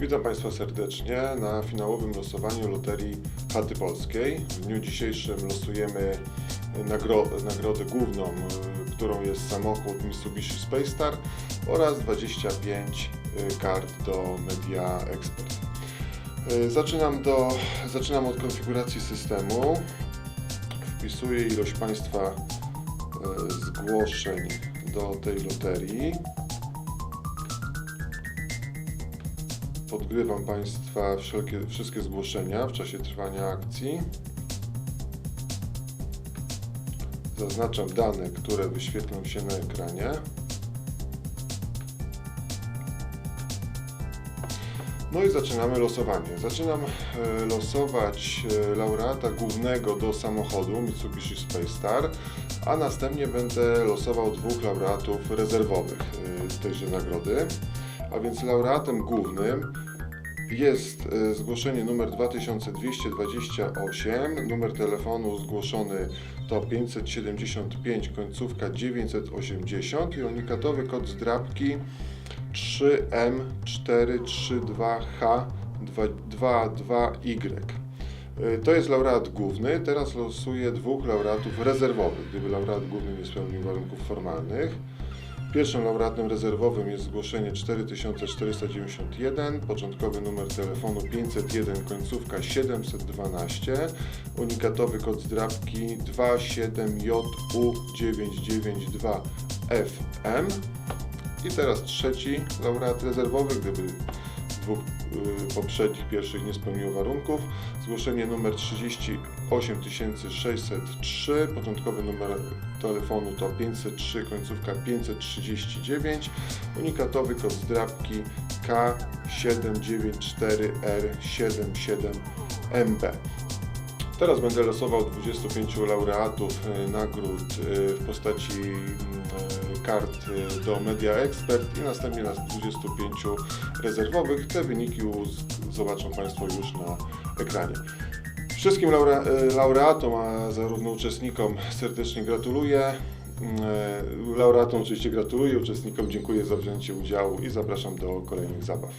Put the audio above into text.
Witam Państwa serdecznie na finałowym losowaniu Loterii Chaty Polskiej. W dniu dzisiejszym losujemy nagro nagrodę główną, y, którą jest samochód Mitsubishi Space Star oraz 25 y, kart do Media Expert. Y, Zaczynam, do, zaczynam od konfiguracji systemu. Wpisuję ilość Państwa zgłoszeń do tej loterii. Podgrywam Państwa wszelkie, wszystkie zgłoszenia w czasie trwania akcji. Zaznaczam dane, które wyświetlą się na ekranie. No i zaczynamy losowanie. Zaczynam e, losować e, laureata głównego do samochodu Mitsubishi Space Star, a następnie będę losował dwóch laureatów rezerwowych e, tejże nagrody. A więc laureatem głównym jest e, zgłoszenie numer 2228, numer telefonu zgłoszony to 575, końcówka 980 i unikatowy kod zdrabki 3M432H22Y. E, To jest laureat główny. Teraz losuję dwóch laureatów rezerwowych, gdyby laureat główny nie spełnił warunków formalnych. Pierwszym laureatem rezerwowym jest zgłoszenie 4491, początkowy numer telefonu 501, końcówka 712, unikatowy kod zdrabki 27JU992FM. I teraz trzeci laureat rezerwowy, gdyby dwóch y, poprzednich pierwszych nie spełniło warunków. Zgłoszenie numer 38603, początkowy numer telefonu to 503, końcówka 539, unikatowy kod zdrabki K794R77MB. Teraz będę losował 25 laureatów y, nagród y, w postaci y, kart y, do Media Expert i następnie na 25 rezerwowych. Te wyniki zobaczą Państwo już na ekranie. Wszystkim laure, laureatom, a zarówno uczestnikom serdecznie gratuluję. Y, Laureatom oczywiście gratuluję, uczestnikom dziękuję za wzięcie udziału i zapraszam do kolejnych zabaw.